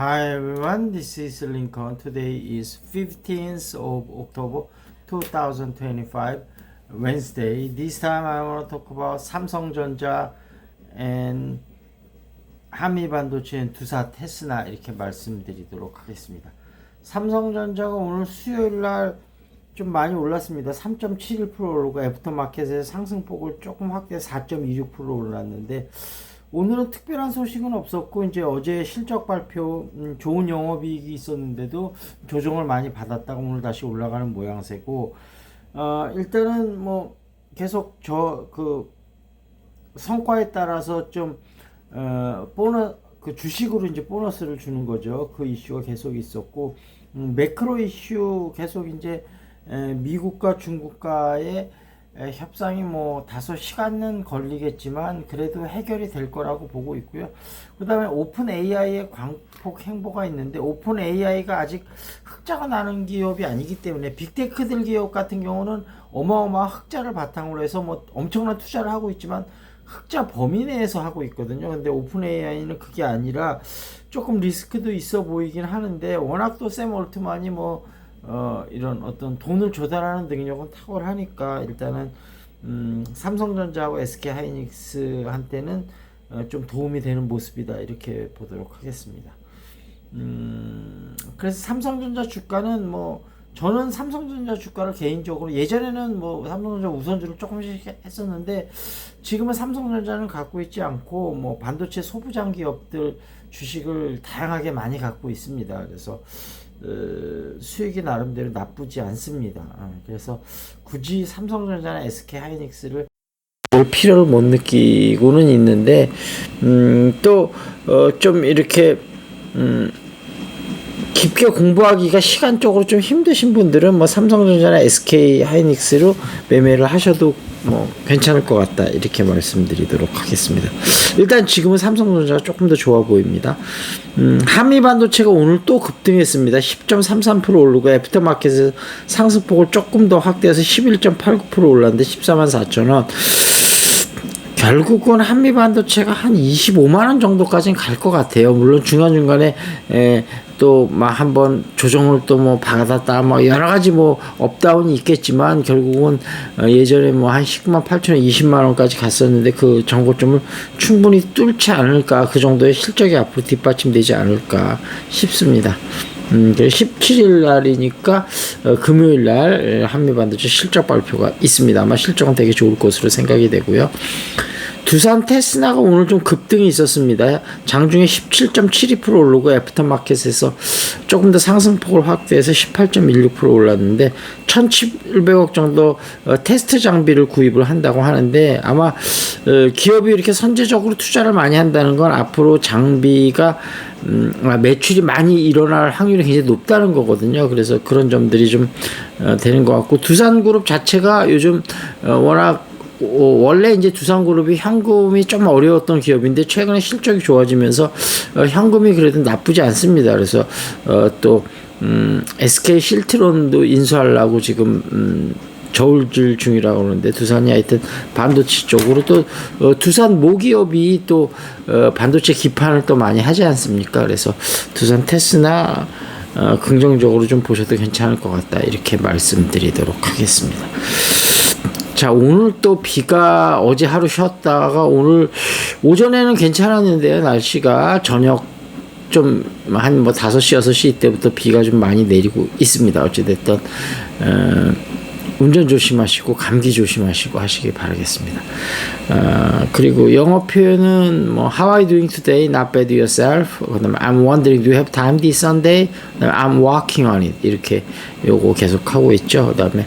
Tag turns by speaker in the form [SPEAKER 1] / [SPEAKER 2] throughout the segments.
[SPEAKER 1] Hi everyone, this is Lincoln. Today is 15th of October 2025, Wednesday. This time I want to talk about Samsung전자 and 한미 반도체 and 두사 테스나 이렇게 말씀드리도록 하겠습니다. 삼성전자가 오늘 수요일 날 좀 많이 올랐습니다. 3.71% 오르고 애프터마켓에서 상승폭을 조금 확대해 4.26% 올랐는데 오늘은 특별한 소식은 없었고 이제 어제 실적 발표 음, 좋은 영업이익이 있었는데도 조정을 많이 받았다가 오늘 다시 올라가는 모양새고 어, 일단은 뭐 계속 저 그 성과에 따라서 좀 어, 보너 그 주식으로 이제 보너스를 주는 거죠. 그 이슈가 계속 있었고 음, 매크로 이슈 계속 이제 에, 미국과 중국과의 에, 협상이 뭐 다소 시간은 걸리겠지만 그래도 해결이 될 거라고 보고 있고요. 그 다음에 오픈 AI의 광폭 행보가 있는데 오픈 AI가 아직 흑자가 나는 기업이 아니기 때문에 빅테크들 기업 같은 경우는 어마어마한 흑자를 바탕으로 해서 뭐 엄청난 투자를 하고 있지만 흑자 범위 내에서 하고 있거든요. 근데 오픈 AI는 그게 아니라 조금 리스크도 있어 보이긴 하는데 워낙 또 샘 올트만이 뭐 어, 이런 어떤 돈을 조달하는 능력은 탁월하니까 일단은 음, 삼성전자하고 SK 하이닉스한테는 어, 좀 도움이 되는 모습이다 이렇게 보도록 하겠습니다. 음, 그래서 삼성전자 주가는 뭐 저는 삼성전자 주가를 개인적으로 예전에는 뭐 삼성전자 우선주를 조금씩 했었는데 지금은 삼성전자는 갖고 있지 않고 뭐 반도체 소부장 기업들 주식을 다양하게 많이 갖고 있습니다. 그래서 어, 수익이 나름대로 나쁘지 않습니다. 아, 그래서 굳이 삼성전자나 SK 하이닉스를 볼 필요를 못 느끼고는 있는데 음, 또좀 이렇게 음, 깊게 공부하기가 시간적으로 좀 힘드신 분들은 뭐 삼성전자나 SK 하이닉스로 매매를 하셔도 뭐 괜찮을 것 같다 이렇게 말씀드리도록 하겠습니다. 일단 지금은 삼성전자가 조금 더 좋아 보입니다. 음, 한미 반도체가 오늘 또 급등했습니다. 10.33% 오르고 애프터마켓에서 상승폭을 조금 더 확대해서 11.89% 올랐는데 14만 4천 원. 결국은 한미 반도체가 한 25만 원 정도까지는 갈 것 같아요. 물론 중간 중간에 또 막 한번 조정을 또 뭐 받았다 뭐 여러 가지 뭐 업다운이 있겠지만 결국은 어, 예전에 뭐 한 19만 8천 원, 20만 원까지 갔었는데 그 정고점을 충분히 뚫지 않을까 그 정도의 실적이 앞으로 뒷받침되지 않을까 싶습니다. 음, 17일 날이니까 어, 금요일 날 한미 반도체 실적 발표가 있습니다. 아마 실적은 되게 좋을 것으로 생각이 되고요. 두산 테스나가 오늘 좀 급등이 있었습니다. 장중에 17.72% 오르고 애프터마켓에서 조금 더 상승폭을 확대해서 18.16% 올랐는데 1,700억 정도 어, 테스트 장비를 구입을 한다고 하는데 아마 어, 기업이 이렇게 선제적으로 투자를 많이 한다는 건 앞으로 장비가 음, 매출이 많이 일어날 확률이 굉장히 높다는 거거든요. 그래서 그런 점들이 좀 어, 되는 것 같고 두산그룹 자체가 요즘 어, 워낙 어, 원래 이제 두산그룹이 현금이 좀 어려웠던 기업인데 최근에 실적이 좋아지면서 어, 현금이 그래도 나쁘지 않습니다. 그래서 어, 또 음, SK 실트론도 인수하려고 지금 음, 저울질 중이라고 그러는데 두산이 하여튼 반도체 쪽으로 또 어, 두산 모기업이 또 어, 반도체 기판을 또 많이 하지 않습니까? 그래서 두산 테스나 어, 긍정적으로 좀 보셔도 괜찮을 것 같다 이렇게 말씀드리도록 하겠습니다. 자, 오늘 또 비가 어제 하루 쉬었다가 오늘 오전에는 괜찮았는데요, 날씨가 저녁 좀 한 뭐 5시, 6시 이때부터 비가 좀 많이 내리고 있습니다. 어찌됐든, 어, 운전 조심하시고 감기 조심하시고 하시기 바라겠습니다. 어, 그리고 영어 표현은 뭐 How are you doing today? Not bad yourself. 그다음에 I'm wondering do you have time this Sunday? 그다음에 I'm working on it. 이렇게 요거 계속 하고 있죠. 그다음에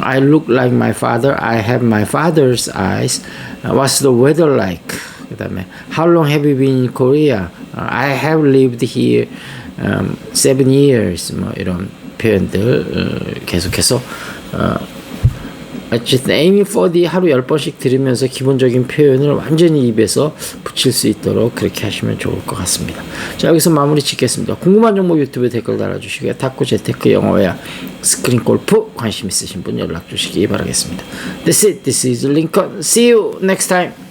[SPEAKER 1] I look like my father. I have my father's eyes. What's the weather like? 그다음에 How long have you been in Korea? I have lived here um, seven years. 뭐 이런 표현들 어, 계속해서 어, 에이미 포디 하루 10번씩 들으면서 기본적인 표현을 완전히 입에서 붙일 수 있도록 그렇게 하시면 좋을 것 같습니다. 자 여기서 마무리 짓겠습니다. 궁금한 정보 유튜브에 댓글 달아주시고요. 탁구 재테크 영어야 스크린 골프 관심 있으신 분 연락 주시기 바라겠습니다. That's it. This is Lincoln. See you next time.